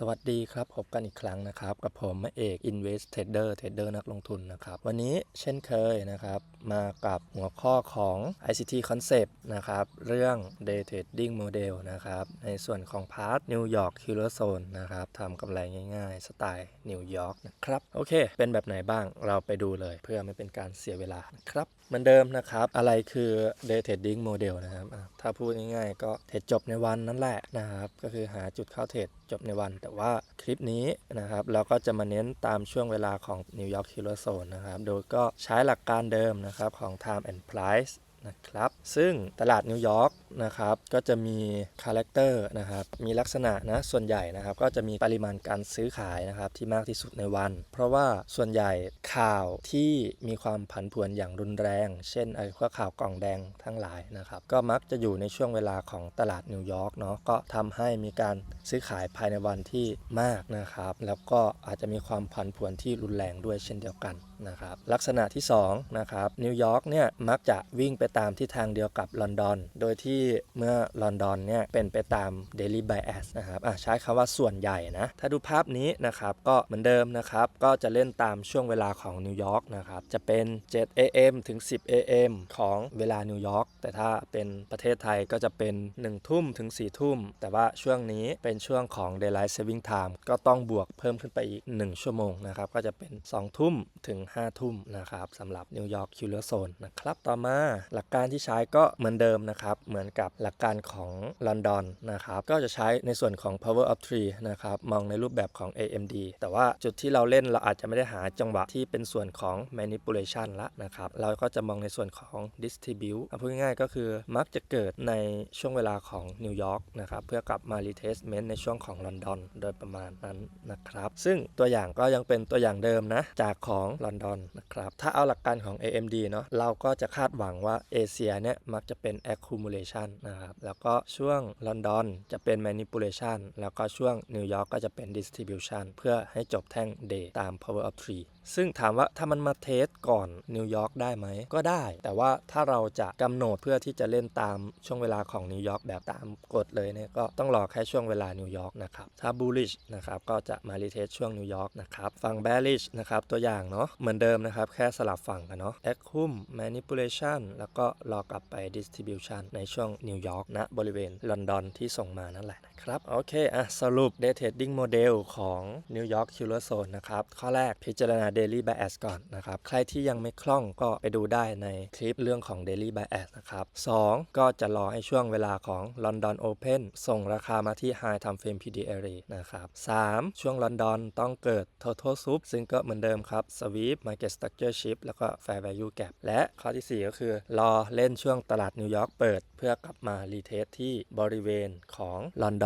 สวัสดีครับพบกันอีกครั้งนะครับ กับผมเอก Invest Trader Trader นักลงทุนนะครับ วันนี้เช่นเคยนะครับ มากับหัวข้อของ ICT Concept นะครับ เรื่อง Day Trading Model นะครับ ในส่วนของพาร์ท New York Killer Zone นะครับทำกำไรง่ายๆ สไตล์นิวยอร์กนะครับ โอเค เป็นแบบไหนบ้างเราไปดูเลย เพื่อไม่เป็นการเสียเวลาครับเหมือนเดิมนะครับ อะไรคือ Day Trading Model นะครับถ้าพูดง่ายๆ ก็เทรดจบในวันนั่นแหละนะครับก็คือหาจุดเข้าเทรดจบในวัน แต่ว่าคลิปนี้นะครับเราก็จะมาเน้นตามช่วงเวลาของนิวยอร์กคิโลโซนนะครับ โดยก็ใช้หลักการเดิมนะครับของ Time and Price นะครับ ซึ่งตลาดนิวยอร์กนะครับก็จะมีคาแรคเตอร์นะครับมีลักษณะนะส่วนใหญ่นะครับก็จะมีปริมาณการซื้อขายนะครับที่มากที่สุดในวัน เพราะว่าส่วนใหญ่ข่าวที่มีความผันผวนอย่างรุนแรง เช่นไอ้พวกข่าวกล่องแดงทั้งหลายนะครับก็มักจะอยู่ในช่วงเวลาของตลาดนิวยอร์กเนาะก็ทำให้มีการซื้อขายภายในวันที่มากนะครับ แล้วก็อาจจะมีความผันผวนที่รุนแรงด้วยเช่นเดียวกันนะครับลักษณะที่2นะครับนิวยอร์กเนี่ยมักจะวิ่งไปตามทิศทางเดียวกับลอนดอน โดยที่เมื่อลอนดอนเนี่ยเป็นไปตาม Daily Bias นะครับอะใช้คำว่าส่วนใหญ่นะถ้าดูภาพนี้นะครับก็เหมือนเดิมนะครับก็จะเล่นตามช่วงเวลาของนิวยอร์กนะครับจะเป็น 7 AM ถึง 10 AM ของเวลานิวยอร์กแต่ถ้าเป็นประเทศไทยก็จะเป็น 1 ทุ่มถึง 4 ทุ่ม แต่ว่าช่วงนี้เป็นช่วงของ Daylight Saving Time ก็ต้องบวกเพิ่มขึ้นไปอีก 1 ชั่วโมงนะครับก็จะเป็น 2 ทุ่มถึง5 ทุ่มนะครับสำหรับนิวยอร์กคิวเลอร์โซนนะครับต่อมาหลักการที่ใช้ก็เหมือนเดิมนะครับเหมือนกับหลักการของลอนดอนนะครับก็จะใช้ในส่วนของ power of three นะครับมองในรูปแบบของ AMD แต่ว่าจุดที่เราเล่นเราอาจจะไม่ได้หาจังหวะที่เป็นส่วนของ manipulation ละนะครับเราก็จะมองในส่วนของ distribute พูดง่ายๆก็คือมักจะเกิดในช่วงเวลาของนิวยอร์กนะครับเพื่อกลับมา retestment ในช่วงของลอนดอนโดยประมาณนั้นนะครับซึ่งตัวอย่างก็ยังเป็นตัวอย่างเดิมนะจากของลอนดอนนะครับ ถ้าเอาหลักการของ AMD เนาะเราก็จะคาดหวังว่าเอเชียเนี่ยมักจะเป็น accumulation นะครับ แล้วก็ช่วงลอนดอนจะเป็น manipulation แล้วก็ช่วงนิวยอร์กก็จะเป็น distribution เพื่อให้จบแท่ง day ตาม power of three ซึ่งถามว่าถ้ามันมาเทสก่อนนิวยอร์กได้ไหมก็ได้ แต่ว่าถ้าเราจะกำหนดเพื่อที่จะเล่นตามช่วงเวลาของนิวยอร์กแบบตามกฎเลยเนี่ยก็ต้องรอแค่ช่วงเวลานิวยอร์กนะครับถ้า bullish นะครับก็จะมารีเทสช่วงนิวยอร์กนะครับฝั่ง bearish นะครับตัวอย่างเนาะเหมือนเดิมนะครับ แค่สลับฝั่งกันเนาะ Acum manipulation แล้วก็รอกลับไป distribution ในช่วงนิวยอร์กณบริเวณลอนดอนที่ส่งมานั่นแหละครับ โอเค อะ สรุป day trading model ของ New York Killer Zone นะครับ ข้อแรกพิจารณา daily bias ก่อนนะครับ ใครที่ยังไม่คล่องก็ไปดูได้ในคลิปเรื่องของ daily bias นะครับ 2 ก็จะรอให้ช่วงเวลาของ London Open ส่งราคามาที่ High Time Frame PD Area นะครับ 3 ช่วง London ต้องเกิด Total Soup ซึ่งก็เหมือนเดิมครับ Sweep Market Structure Shift แล้วก็ Fair Value Gap และข้อที่ 4 ก็คือ รอเล่นช่วงตลาดนิวยอร์กเปิด เพื่อกลับมารีเทสที่บริเวณของ London Killer Zone น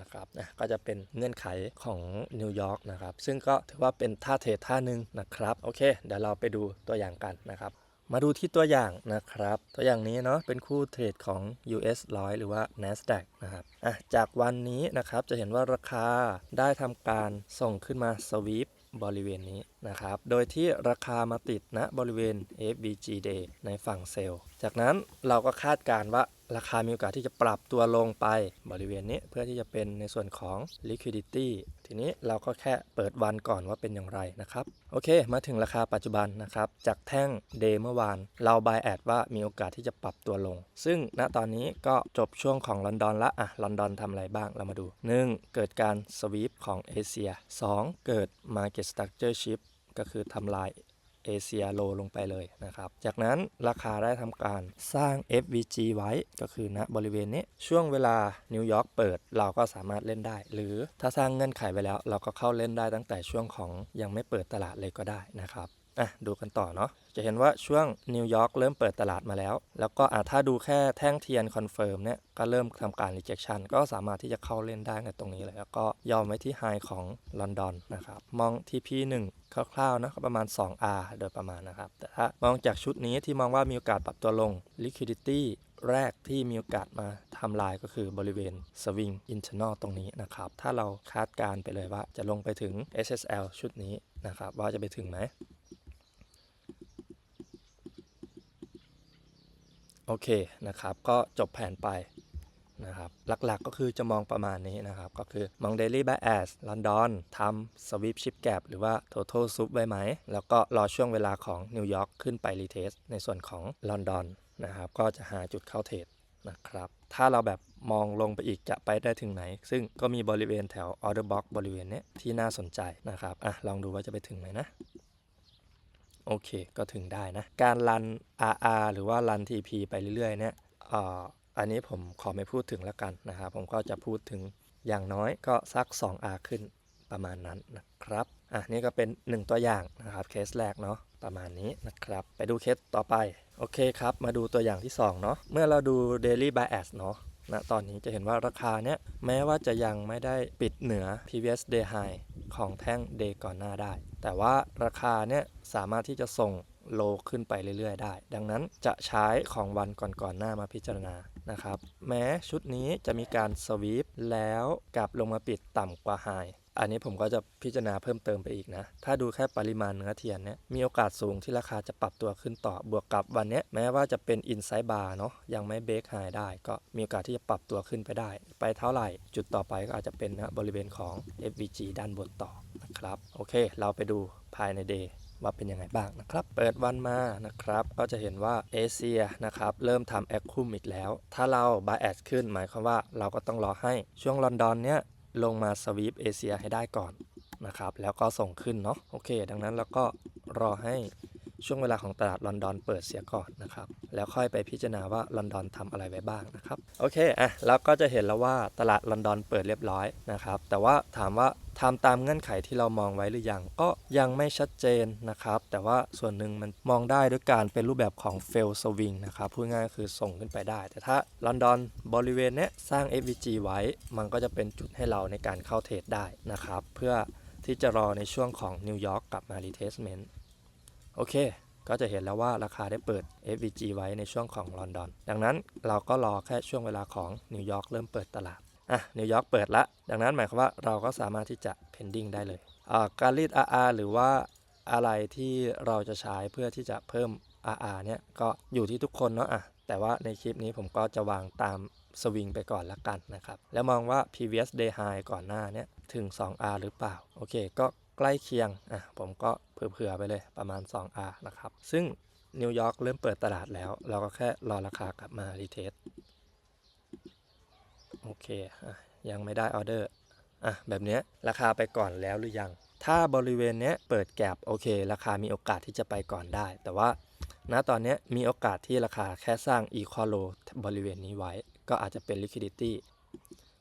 ะครับนะก็จะเป็นเงื่อนไขของนิวยอร์กนะครับซึ่งก็ถือว่าเป็นท่าเทรดท่าหนึ่งนะครับโอเค เดี๋ยวเราไปดูตัวอย่างกันนะครับมาดูที่ตัวอย่างนะครับ ตัวอย่างนี้เนาะเป็นคู่เทรดของ US 100 หรือว่า NASDAQ นะครับอะจากวันนี้นะครับจะเห็นว่าราคาได้ทำการส่งขึ้นมาสวีป บริเวณนี้นะครับ โดยที่ราคามาติดณบริเวณ FBG Day ในฝั่งเซลล์ จากนั้นเราก็คาดการว่าราคามีโอกาสที่จะปรับตัวลงไปบริเวณนี้เพื่อที่จะเป็นในส่วนของ liquidity ทีนี้เราก็แค่เปิดวันก่อนว่าเป็นอย่างไรนะครับ โอเค มาถึงราคาปัจจุบันนะครับ จากแท่งเดย์เมื่อวาน เราบายแอดว่ามีโอกาสที่จะปรับตัวลง ซึ่งณตอนนี้ก็จบช่วงของลอนดอนละอะลอนดอนทำอะไรบ้างเรามาดู 1. เกิดการสวีปของเอเชีย 2. เกิด market structure shift ก็คือทำลาย เอเชียโลลงไปเลยนะครับ จากนั้นราคาได้ทำการสร้าง FVG ไว้ก็คือณบริเวณนี้ช่วงเวลานิวยอร์กเปิดเราก็สามารถเล่นได้ หรือถ้าสร้างเงื่อนไขไว้แล้ว เราก็เข้าเล่นได้ตั้งแต่ช่วงของยังไม่เปิดตลาดเลยก็ได้นะครับ อะดูกันต่อเนาะจะเห็นว่าช่วงนิวยอร์กเริ่มเปิดตลาดมาแล้ว แล้วก็อะถ้าดูแค่แท่งเทียนคอนเฟิร์มเนี่ยก็เริ่มทำการ rejection ก็สามารถที่จะเข้าเล่นได้ในตรงนี้เลยแล้วก็ยอมไว้ที่ไฮของลอนดอนนะครับมอง TP 1 คร่าวๆนะประมาณ 2R โดยประมาณนะครับ แต่ถ้ามองจากชุดนี้ที่มองว่ามีโอกาสปรับตัวลง liquidity แรกที่มีโอกาสมาทำลายก็คือบริเวณ swing internal ตรงนี้นะครับ ถ้าเราคาดการณ์ไปเลยว่าจะลงไปถึง SSL ชุดนี้นะครับ ว่าจะไปถึงไหม โอเคนะครับก็จบแผนไปนะครับหลักๆก็คือจะมองประมาณนี้นะครับ ก็คือมอง Daily Bias ลอนดอนทำ Sweep Chip Gap หรือว่า Total Soup ไว้ไหม แล้วก็รอช่วงเวลาของนิวยอร์กขึ้นไปรีเทสในส่วนของลอนดอนนะครับ ก็จะหาจุดเข้าเทรดนะครับ ถ้าเราแบบมองลงไปอีกจะไปได้ถึงไหน ซึ่งก็มีบริเวณแถว Order Box บริเวณนี้ที่น่าสนใจนะครับอะลองดูว่าจะไปถึงไหมนะ โอเค ก็ถึงได้นะ การรัน RR หรือว่ารัน TP ไปเรื่อยๆ เนี่ยอ,อันนี้ผมขอไม่พูดถึงแล้วกันนะครับ ผมก็จะพูดถึงอย่างน้อยก็สัก 2R ขึ้นประมาณนั้นนะครับ อะนี่ก็เป็น 1 ตัวอย่างนะครับเคสแรกเนาะประมาณนี้นะครับ ไปดูเคสต่อไป โอเคครับ มาดูตัวอย่างที่ 2 เนาะเมื่อเราดู daily bias เนาะณตอนนี้จะเห็นว่าราคาเนี้ยแม้ว่าจะยังไม่ได้ปิดเหนือ previous day high ของแท่ง day ก่อนหน้าได้ แต่ว่าราคาเนี้ยสามารถที่จะส่งโลขึ้นไปเรื่อยๆ ได้ ดังนั้นจะใช้ของวันก่อนๆหน้ามาพิจารณานะครับ แม้ชุดนี้จะมีการสวีปแล้วกลับลงมาปิดต่ำกว่า high อันนี้ผมก็จะพิจารณาเพิ่มเติมไปอีกนะ ถ้าดูแค่ปริมาณเนื้อเทียนเนี่ย มีโอกาสสูงที่ราคาจะปรับตัวขึ้นต่อ บวกกับวันนี้แม้ว่าจะเป็น inside bar เนาะ ยังไม่เบรกไฮได้ ก็มีโอกาสที่จะปรับตัวขึ้นไปได้ ไปเท่าไหร่ จุดต่อไปก็อาจจะเป็นนะบริเวณของ FVG ด้านบนต่อ นะครับ โอเค เราไปดูภายใน day ว่าเป็นยังไงบ้างนะครับ เปิดวันมานะครับ ก็จะเห็นว่าเอเชียนะครับ เริ่มทำแอคคุมอีกแล้ว ถ้าเรา bias ขึ้นหมายความว่าเราก็ต้องรอให้ช่วงลอนดอนเนี้ยลงมาสวีปเอเชียให้ได้ก่อนนะครับ แล้วก็ส่งขึ้นเนาะ โอเค ดังนั้นเราก็รอให้ช่วงเวลาของตลาดลอนดอนเปิดเสียก่อนนะครับ แล้วค่อยไปพิจารณาว่าลอนดอนทำอะไรไว้บ้างนะครับ โอเค อะเราก็จะเห็นแล้วว่าตลาดลอนดอนเปิดเรียบร้อยนะครับ แต่ว่าถามว่า ทำตามเงื่อนไขที่เรามองไว้หรือยังก็ยังไม่ชัดเจนนะครับ แต่ว่าส่วนหนึ่งมันมองได้ด้วยการเป็นรูปแบบของ fail swing นะครับพูดง่ายคือส่งขึ้นไปได้ แต่ถ้าลอนดอนบริเวณเนี้ยสร้าง FVG ไว้ มันก็จะเป็นจุดให้เราในการเข้าเทรดได้นะครับ เพื่อที่จะรอในช่วงของนิวยอร์กกลับมา retestment โอเคก็จะเห็นแล้วว่าราคาได้เปิด FVG ไว้ในช่วงของลอนดอน ดังนั้นเราก็รอแค่ช่วงเวลาของนิวยอร์กเริ่มเปิดตลาด อะนิวยอร์กเปิดละ ดังนั้นหมายความว่าเราก็สามารถที่จะ pending ได้เลยอ่าการรีด RR หรือว่าอะไรที่เราจะใช้เพื่อที่จะเพิ่ม RR เนี่ยก็อยู่ที่ทุกคนเนาะอะแต่ว่าในคลิปนี้ผมก็จะวางตามสวิงไปก่อนละกันนะครับ แล้วมองว่า previous day high ก่อนหน้าเนี่ยถึง 2R หรือเปล่า โอเค ก็ใกล้เคียงอะผมก็เผื่อๆไปเลยประมาณ 2R นะครับ ซึ่งนิวยอร์กเริ่มเปิดตลาดแล้ว เราก็แค่รอราคากลับมารีเทส โอเคอะยังไม่ได้ออเดอร์อะแบบเนี้ยราคาไปก่อนแล้วหรือยัง ถ้าบริเวณเนี้ยเปิดแกลบโอเค ราคามีโอกาสที่จะไปก่อนได้ แต่ว่าณตอนเนี้ยมีโอกาสที่ราคาแค่สร้าง equal low บริเวณนี้ไว้ ก็อาจจะเป็น liquidity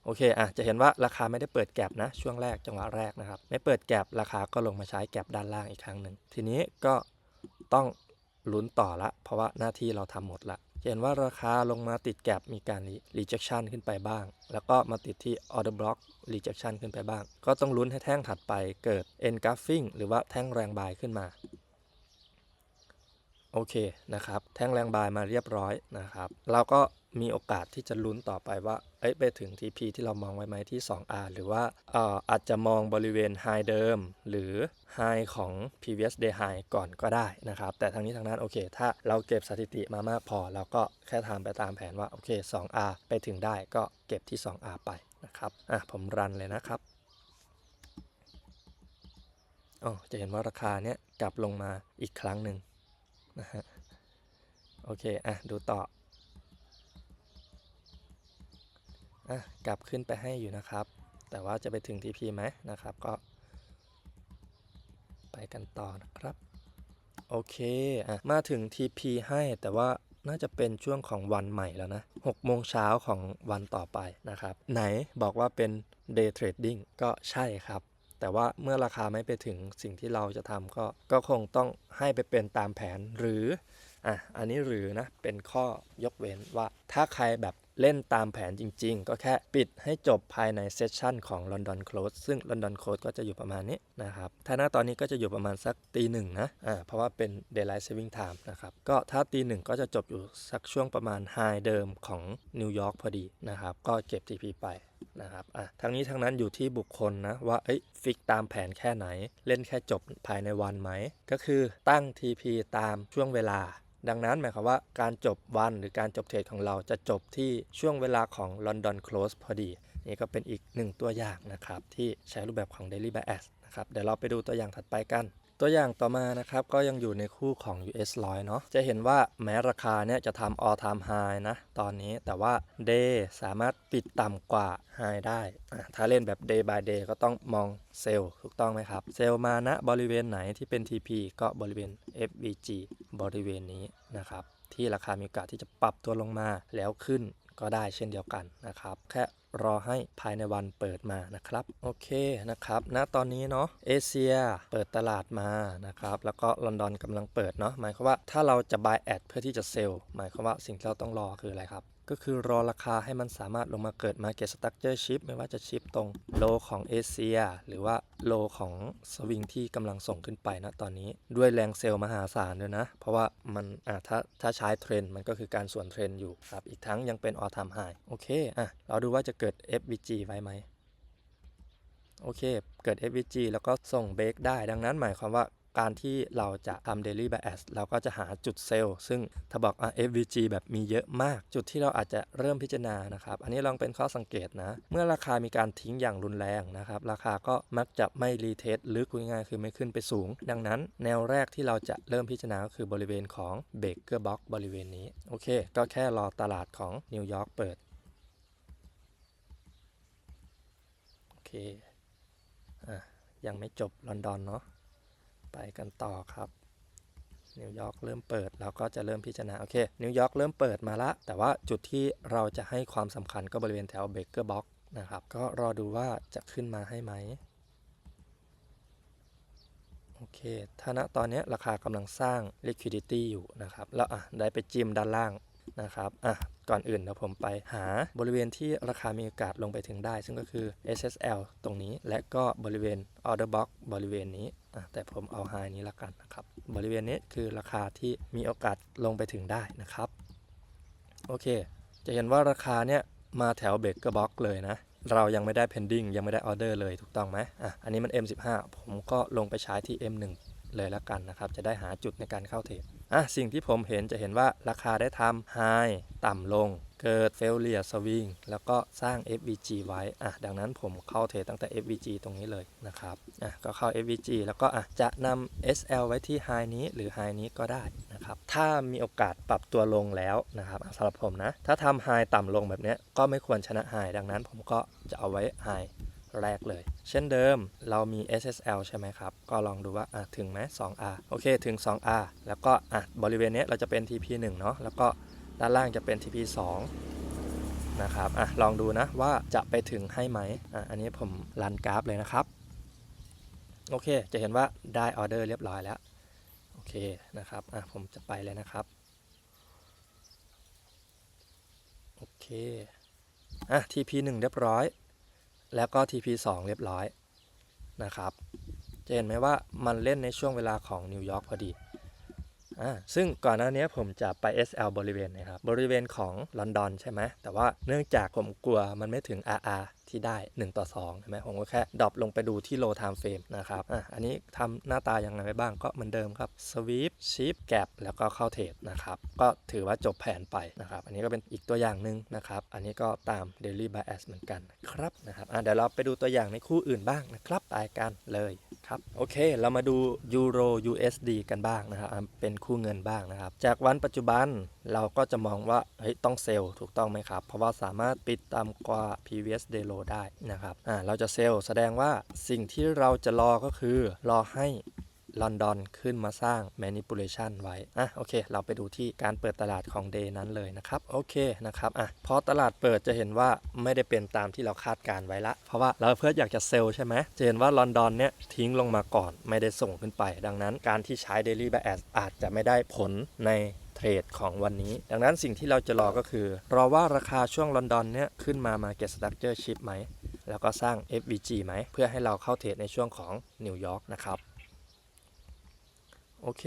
โอเคอะจะเห็นว่าราคาไม่ได้เปิดแกลบนะ ช่วงแรกจังหวะแรกนะครับ ไม่เปิดแกลบราคาก็ลงมาใช้แกลบด้านล่างอีกครั้งหนึ่ง ทีนี้ก็ต้องลุ้นต่อละ เพราะว่าหน้าที่เราทำหมดละ เห็นว่าราคาลงมาติดแกลบมีการ rejection ขึ้นไปบ้าง แล้วก็มาติดที่ order block rejection ขึ้นไปบ้าง ก็ต้องลุ้นให้แท่งถัดไปเกิด engulfing หรือว่าแท่งแรงบายขึ้นมา โอเคนะครับ แท่งแรงบายมาเรียบร้อยนะครับ เราก็ มีโอกาสที่จะลุ้นต่อไปว่าเอ้ยไปถึง TP ที่เรามองไว้ไหมที่ 2R หรือว่าอ่ออาจจะมองบริเวณ High เดิม หรือ High ของ previous day high ก่อนก็ได้นะครับ แต่ทั้งนี้ทั้งนั้นโอเค ถ้าเราเก็บสถิติมามากพอ เราก็แค่ทำไปตามแผนว่าโอเค 2R ไปถึงได้ก็เก็บที่ 2R ไปนะครับอะผมรันเลยนะครับอ๋อจะเห็นว่าราคาเนี้ยกลับลงมาอีกครั้งหนึ่งนะฮะโอเคอะดูต่อ อะกลับขึ้นไปให้อยู่นะครับ แต่ว่าจะไปถึง TP ไหมนะครับ ก็ ไปกันต่อนะครับ โอเคอะมาถึง TP ให้แต่ว่าน่าจะเป็นช่วงของวันใหม่แล้วนะ6โมงเช้าของวันต่อไปนะครับ ไหนบอกว่าเป็น day trading ก็ใช่ครับ แต่ว่าเมื่อราคาไม่ไปถึงสิ่งที่เราจะทำก็ก็คงต้องให้ไปเป็นตามแผนหรือ อะ อันนี้หรือนะ เป็นข้อยกเว้นว่าถ้าใครแบบ เล่นตามแผนจริง ๆ ก็แค่ปิดให้จบภายในเซสชันของ London Close ซึ่ง London Close ก็จะอยู่ประมาณนี้นะครับ ถ้าหน้าตอนนี้ก็จะอยู่ประมาณสักตีหนึ่งนะ อ่า เพราะว่าเป็น Daylight Saving Time นะครับ ก็ถ้าตีหนึ่งก็จะจบอยู่สักช่วงประมาณ High เดิมของนิวยอร์กพอดีนะครับ ก็เก็บ TP ไปนะครับอะทั้งนี้ทั้งนั้นอยู่ที่บุคคลนะว่าเอ้ยฟิกตามแผนแค่ไหน เล่นแค่จบภายในวันไหม ก็คือตั้ง TP ตามช่วงเวลา ดังนั้นหมายความว่าการจบวันหรือการจบเทรดของเราจะจบที่ช่วงเวลาของ London Close พอดี นี่ก็เป็นอีกหนึ่งตัวอย่างนะครับ ที่ใช้รูปแบบของ Daily Bias นะครับเดี๋ยวเราไปดูตัวอย่างถัดไปกัน ตัวอย่างต่อมานะครับ ก็ยังอยู่ในคู่ของ US 100 เนาะจะเห็นว่าแม้ราคาเนี่ยจะทำ all time high นะ ตอนนี้แต่ว่า day สามารถปิดต่ำกว่า high ได้ ถ้าเล่นแบบ day by day ก็ต้องมองเซลล์ถูกต้องไหมครับ เซลล์มาณบริเวณไหนที่เป็น TP ก็บริเวณ FVG บริเวณนี้นะครับที่ราคามีโอกาสที่จะปรับตัวลงมาแล้วขึ้น ก็ได้เช่นเดียวกันนะครับ แค่รอให้ภายในวันเปิดมานะครับ โอเคนะครับณตอนนี้เนาะเอเชียเปิดตลาดมานะครับ แล้วก็ลอนดอนกำลังเปิดเนาะหมายความว่าถ้าเราจะ buy at เพื่อที่จะเซลล์หมายความว่าสิ่งที่เราต้องรอคืออะไรครับ ก็คือรอราคาให้มันสามารถลงมาเกิด Market Structure Shift ไม่ว่าจะชิปตรงโลของเอเชียหรือว่าโลของสวิงที่กำลังส่งขึ้นไปนะตอนนี้ด้วยแรงเซลล์มหาศาลด้วยนะ เพราะว่ามันอะถ้าถ้าใช้เทรนด์มันก็คือการส่วนเทรนด์อยู่ครับอีกทั้งยังเป็น all time high โอเคอะเราดูว่าจะเกิด FVG ไว้ไหมโอเค เกิด FVG แล้วก็ส่งเบรกได้ ดังนั้นหมายความว่า การที่เราจะทำ daily bias เราก็จะหาจุดเซลล์ ซึ่งถ้าบอกอะ FVG แบบมีเยอะมาก จุดที่เราอาจจะเริ่มพิจารณานะครับ อันนี้ลองเป็นข้อสังเกตนะ เมื่อราคามีการทิ้งอย่างรุนแรงนะครับ ราคาก็มักจะไม่รีเทสลึกพูดง่ายคือไม่ขึ้นไปสูง ดังนั้นแนวแรกที่เราจะเริ่มพิจารณาก็คือบริเวณของเบรกเกอร์บ็อกบริเวณนี้ โอเค ก็แค่รอตลาดของนิวยอร์กเปิด โอเค อะ ยังไม่จบลอนดอนเนาะ ไปกันต่อครับ นิวยอร์กเริ่มเปิดเราก็จะเริ่มพิจารณา โอเค นิวยอร์กเริ่มเปิดมาละ แต่ว่าจุดที่เราจะให้ความสำคัญก็บริเวณแถวเบเกอร์บ็อกนะครับ ก็รอดูว่าจะขึ้นมาให้ไหมโอเค ถ้าณตอนนี้ราคากำลังสร้าง liquidity อยู่นะครับ แล้วอะได้ไปจิ้มด้านล่าง นะครับอะก่อนอื่นเดี๋ยวผมไปหาบริเวณที่ราคามีโอกาสลงไปถึงได้ ซึ่งก็คือ SSL ตรงนี้ และก็บริเวณ order box บริเวณนี้อะแต่ผมเอา high นี้ละกันนะครับ บริเวณนี้คือราคาที่มีโอกาสลงไปถึงได้นะครับ โอเค จะเห็นว่าราคาเนี่ยมาแถวเบรกเกอร์บ็อกเลยนะ เรายังไม่ได้ pending ยังไม่ได้ออเดอร์เลยถูกต้องไหมอะอันนี้มัน M15 ผมก็ลงไปใช้ที่ M1 เลยละกันนะครับ จะได้หาจุดในการเข้าเทรดอะสิ่งที่ผมเห็นจะเห็นว่าราคาได้ทำ High ต่ำลง เกิด Failure Swing แล้วก็สร้าง FVG ไว้อะดังนั้นผมเข้าเทรดตั้งแต่ FVG ตรงนี้เลยนะครับอะก็เข้า FVG แล้วก็อะจะนำ SL ไว้ที่ High นี้หรือ High นี้ก็ได้นะครับถ้ามีโอกาสปรับตัวลงแล้วนะครับสำหรับผมนะ ถ้าทำ High ต่ำลงแบบนี้ก็ไม่ควรชนะ High ดังนั้นผมก็จะเอาไว้ High แรกเลย เช่นเดิมเรามี SSL ใช่ไหมครับ ก็ลองดูว่าถึงไหม 2R โอเคถึง 2R แล้วก็อะบริเวณนี้เราจะเป็น TP1 เนาะแล้วก็ด้านล่างจะเป็น TP2 นะครับอะลองดูนะว่าจะไปถึงให้ไหมอะอันนี้ผมรันกราฟเลยนะครับ โอเค จะเห็นว่าได้ออเดอร์เรียบร้อยแล้ว โอเคนะครับอะผมจะไปเลยนะครับโอเคอะ TP1 เรียบร้อย แล้วก็ TP2 เรียบร้อยนะครับจะเห็นไหมว่ามันเล่นในช่วงเวลาของนิวยอร์กพอดีอ่าซึ่งก่อนหน้านี้ผมจะไป SL บริเวณนะครับบริเวณของลอนดอนใช่ไหมแต่ว่าเนื่องจากผมกลัวมันไม่ถึง RR ที่ได้ 1 ต่อ2ใช่ไหมผมก็แค่ดรอปลงไปดูที่ low time frame นะครับอะอันนี้ทำหน้าตายังไงไปบ้างก็เหมือนเดิมครับ sweep shift gap แล้วก็เข้าเทรดนะครับก็ถือว่าจบแผนไปนะครับอันนี้ก็เป็นอีกตัวอย่างหนึ่งนะครับอันนี้ก็ตาม daily bias เหมือนกันครับนะครับอะเดี๋ยวเราไปดูตัวอย่างในคู่อื่นบ้างนะครับไปกันเลยครับโอเค เรามาดู Euro USD กันบ้างนะครับเป็นคู่เงินบ้างนะครับ จากวันปัจจุบันเราก็จะมองว่าเฮ้ยต้องเซลล์ถูกต้องไหมครับ เพราะว่าสามารถปิดต่ำกว่า previous day low ได้นะครับอ่าเราจะเซลล์แสดงว่าสิ่งที่เราจะรอก็คือรอให้ลอนดอนขึ้นมาสร้าง manipulation ไว้ อะ โอเค เราไปดูที่การเปิดตลาดของ day นั้นเลยนะครับ โอเค นะครับ อะ พอตลาดเปิดจะเห็นว่าไม่ได้เป็นตามที่เราคาดการไว้ละ เพราะว่าเราเพื่ออยากจะเซลล์ใช่ไหมจะเห็นว่าลอนดอนเนี่ยทิ้งลงมาก่อน ไม่ได้ส่งขึ้นไป ดังนั้นการที่ใช้ daily bias อาจจะไม่ได้ผลใน เทรดของวันนี้ ดังนั้นสิ่งที่เราจะรอก็คือ รอว่าราคาช่วงลอนดอนเนี่ยขึ้นมา Market Structure Shift ไหม แล้วก็สร้าง FVG ไหม เพื่อให้เราเข้าเทรดในช่วงของนิวยอร์กนะครับ โอเค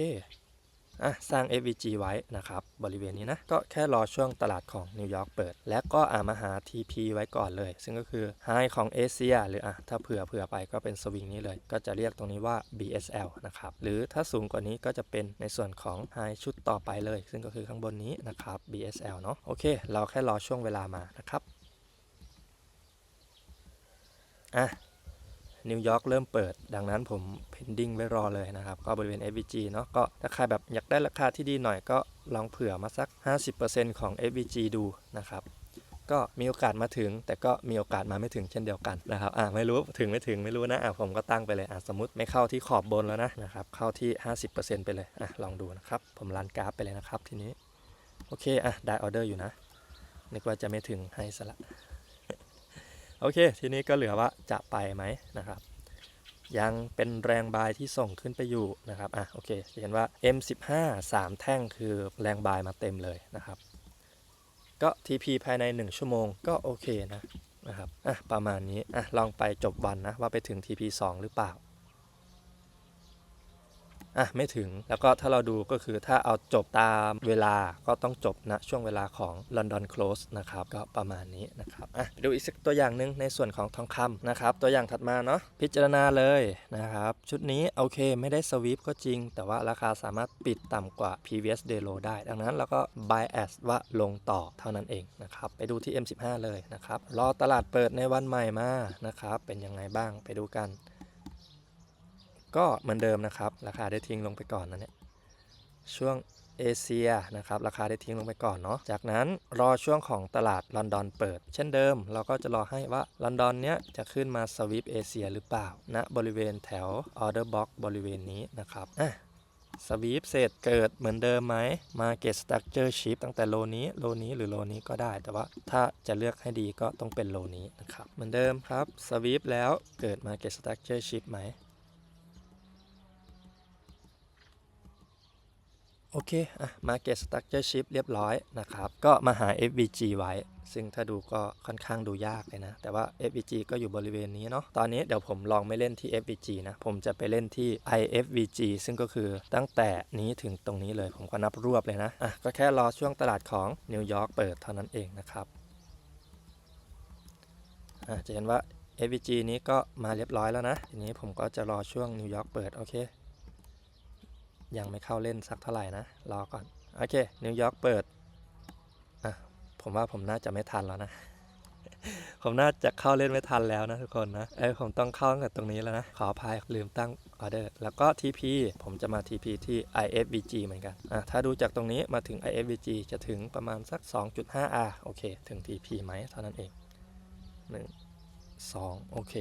อะสร้าง FVG ไว้นะครับ บริเวณนี้นะ ก็แค่รอช่วงตลาดของนิวยอร์กเปิด และก็อ่ามาหา TP ไว้ก่อนเลย ซึ่งก็คือ High ของเอเชียหรืออะถ้าเผื่อเผื่อไปก็เป็นสวิงนี้เลย ก็จะเรียกตรงนี้ว่า BSL นะครับ หรือถ้าสูงกว่านี้ก็จะเป็นในส่วนของ High ชุดต่อไปเลย ซึ่งก็คือข้างบนนี้นะครับ BSL เนาะโอเค เราแค่รอช่วงเวลามานะครับอะ นิวยอร์กเริ่มเปิด ดังนั้นผม pending ไว้รอเลยนะครับ ก็บริเวณ FVG เนาะก็ถ้าใครแบบอยากได้ราคาที่ดีหน่อยก็ลองเผื่อมาสัก 50%ของ FVG ดูนะครับก็มีโอกาสมาถึง แต่ก็มีโอกาสมาไม่ถึงเช่นเดียวกันนะครับอ่าไม่รู้ถึงไม่ถึงไม่รู้นะอะผมก็ตั้งไปเลยอะสมมติไม่เข้าที่ขอบบนแล้วนะนะครับเข้าที่ 50%ไปเลยอะลองดูนะครับ ผมรันกราฟไปเลยนะครับทีนี้ โอเคอะได้ออเดอร์อยู่นะนึกว่าจะไม่ถึงให้สละ โอเค ทีนี้ก็เหลือว่าจะไปไหมนะครับ ยังเป็นแรงบายที่ส่งขึ้นไปอยู่นะครับอะโอเคจะเห็นว่า M15 3 แท่งคือแรงบายมาเต็มเลยนะครับ ก็ TP ภายใน 1 ชั่วโมงก็โอเคนะนะครับอะประมาณนี้อะลองไปจบวันนะว่าไปถึง TP 2 หรือเปล่า อะไม่ถึง แล้วก็ถ้าเราดูก็คือถ้าเอาจบตามเวลาก็ต้องจบณช่วงเวลาของ London Close นะครับก็ประมาณนี้นะครับอะดูอีกสักตัวอย่างหนึ่งในส่วนของทองคำนะครับตัวอย่างถัดมาเนาะพิจารณาเลยนะครับชุดนี้โอเคไม่ได้สวีปก็จริง แต่ว่าราคาสามารถปิดต่ำกว่า previous day low ได้ ดังนั้นเราก็ bias ว่าลงต่อเท่านั้นเองนะครับไปดูที่ M15 เลยนะครับรอตลาดเปิดในวันใหม่มานะครับเป็นยังไงบ้างไปดูกัน ก็เหมือนเดิมนะครับ ราคาได้ทิ้งลงไปก่อนนะเนี่ยช่วงเอเชียนะครับราคาได้ทิ้งลงไปก่อนเนาะจากนั้นรอช่วงของตลาดลอนดอนเปิด เช่นเดิม เราก็จะรอให้ว่าลอนดอนเนี้ยจะขึ้นมาสวิปเอเชียหรือเปล่าณนะบริเวณแถวออเดอร์บ็อกบริเวณนี้นะครับอะสวีปเสร็จเกิดเหมือนเดิมไหม Market Structure Shift ตั้งแต่โลนี้โลนี้หรือโลนี้ก็ได้ แต่ว่าถ้าจะเลือกให้ดีก็ต้องเป็นโลนี้นะครับเหมือนเดิมครับสวีปแล้วเกิด Market Structure Shift ไหม โอเคอะ Market Structure Shift เรียบร้อยนะครับ ก็มาหา FVG ไว้ ซึ่งถ้าดูก็ค่อนข้างดูยากเลยนะ แต่ว่า FVG ก็อยู่บริเวณนี้เนาะ ตอนนี้เดี๋ยวผมลองไม่เล่นที่ FVG นะ ผมจะไปเล่นที่ IFVG ซึ่งก็คือตั้งแต่นี้ถึงตรงนี้เลย ผมก็นับรวบเลยนะ อะ ก็แค่รอช่วงตลาดของนิวยอร์กเปิดเท่านั้นเองนะครับ อะ จะเห็นว่า FVG นี้ก็มาเรียบร้อยแล้วนะ ทีนี้ผมก็จะรอช่วงนิวยอร์กเปิด โอเค ยังไม่เข้าเล่นสักเท่าไหร่นะ รอก่อน โอเค นิวยอร์กเปิด อะ ผมว่าผมน่าจะไม่ทันแล้วนะ ผมน่าจะเข้าเล่นไม่ทันแล้วนะทุกคนนะ เอ้ผมต้องเข้าตั้งแต่ตรงนี้แล้วนะ ขออภัยลืมตั้งออเดอร์ แล้วก็ TP ผมจะมา TP ที่ IFVG เหมือนกัน อะ ถ้าดูจากตรงนี้มาถึง IFVG จะถึงประมาณสัก 2.5R โอเค ถึง TP ไหมเท่านั้นเอง 1 2 โอเค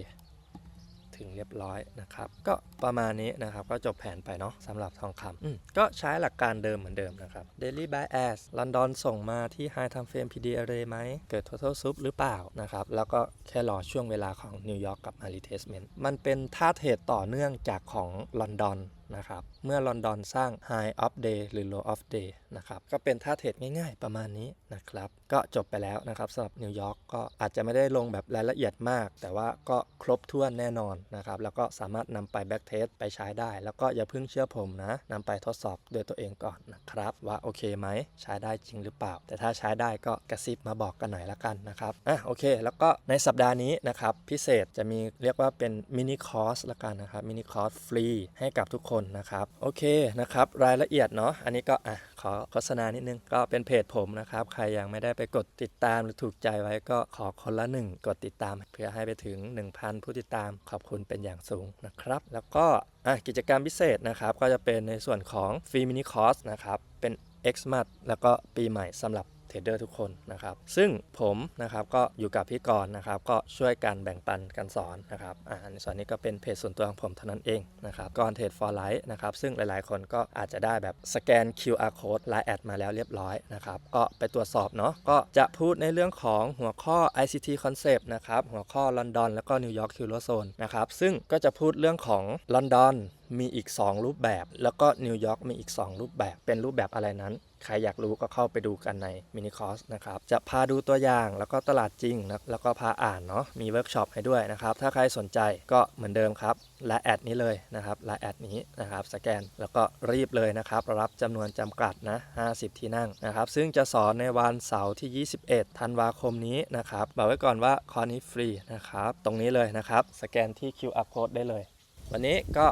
ถึงเรียบร้อยนะครับ ก็ประมาณนี้นะครับ ก็จบแผนไปเนาะสำหรับทองคำก็ใช้หลักการเดิมเหมือนเดิมนะครับ Daily b y As ลอนดอนส่งมาที่ High Time Frame PD Array ไหม เกิด Total Soup หรือเปล่านะครับ แล้วก็แค่รอช่วงเวลาของนิวยอร์กกับ a Retestment มันเป็นท่าเทรดต่อเนื่องจากของลอนดอนนะครับ เมื่อลอนดอนสร้าง High of Day หรือ Low of Day นะครับ ก็เป็นท่าเทรดง่ายๆประมาณนี้นะครับ ก็จบไปแล้วนะครับสำหรับนิวยอร์กก็อาจจะไม่ได้ลงแบบรายละเอียดมาก แต่ว่าก็ครบถ้วนแน่นอนนะครับ แล้วก็สามารถนำไปแบ็กเทสไปใช้ได้ แล้วก็อย่าเพิ่งเชื่อผมนะนำไปทดสอบด้วยตัวเองก่อนนะครับ ว่าโอเคไหมใช้ได้จริงหรือเปล่า แต่ถ้าใช้ได้ก็กระซิบมาบอกกันหน่อยละกันนะครับอะโอเค แล้วก็ในสัปดาห์นี้นะครับพิเศษจะมีเรียกว่าเป็นมินิคอร์สละกันนะครับมินิคอร์สฟรีให้กับทุกคนนะครับโอเคนะครับรายละเอียดเนาะอันนี้ก็อะขอโฆษณานิดนึงก็เป็นเพจผมนะครับใครยังไม่ได้ไปกดติดตามหรือถูกใจไว้ก็ขอคนละหนึ่งกดติดตาม เพื่อให้ไปถึง 1,000 ผู้ติดตามขอบคุณเป็นอย่างสูงนะครับ แล้วก็อะกิจกรรมพิเศษนะครับก็จะเป็นในส่วนของฟรีมินิคอร์สนะครับเป็น Xmas แล้วก็ปีใหม่สำหรับ รดเดอร์ทุกคนนะครับ ซึ่งผมนะครับก็อยู่กับพี่กรณ์นะครับ ก็ช่วยกันแบ่งปันกันสอนนะครับอ่าในส่วนนี้ก็เป็นเพจส่วนตัวของผมเท่านั้นเองนะครับกรเทรด for life นะครับ ซึ่งหลายๆ คนก็อาจจะได้แบบสแกน QR code ไลน์แอดมาแล้วเรียบร้อยนะครับ ก็ไปตรวจสอบเนาะก็จะพูดในเรื่องของหัวข้อ ICT concept นะครับ หัวข้อลอนดอนแล้วก็นิวยอร์กคิวโรโซนนะครับ ซึ่งก็จะพูดเรื่องของลอนดอนมีอีก 2 รูปแบบ แล้วก็นิวยอร์กมีอีก 2 รูปแบบเป็นรูปแบบอะไรนั้น ใครอยากรู้ก็เข้าไปดูกันในมินิคอร์สนะครับ จะพาดูตัวอย่างแล้วก็ตลาดจริงนะแล้วก็พาอ่านเนาะ มีเวิร์กช็อปให้ด้วยนะครับ ถ้าใครสนใจก็เหมือนเดิมครับ และแอดนี้เลยนะครับและแอดนี้นะครับ สแกนแล้วก็รีบเลยนะครับ รับจำนวนจำกัดนะ 50 ที่นั่งนะครับ ซึ่งจะสอนในวันเสาร์ที่ 21 ธันวาคมนี้นะครับ บอกไว้ก่อนว่าคอร์นี้ฟรีนะครับ ตรงนี้เลยนะครับ สแกนที่ QR code ได้เลย วันนี้ก็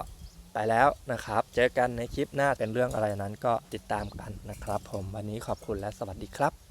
ไปแล้วนะครับ เจอกันในคลิปหน้าเป็นเรื่องอะไรนั้นก็ติดตามกันนะครับ ผมวันนี้ขอบคุณและสวัสดีครับ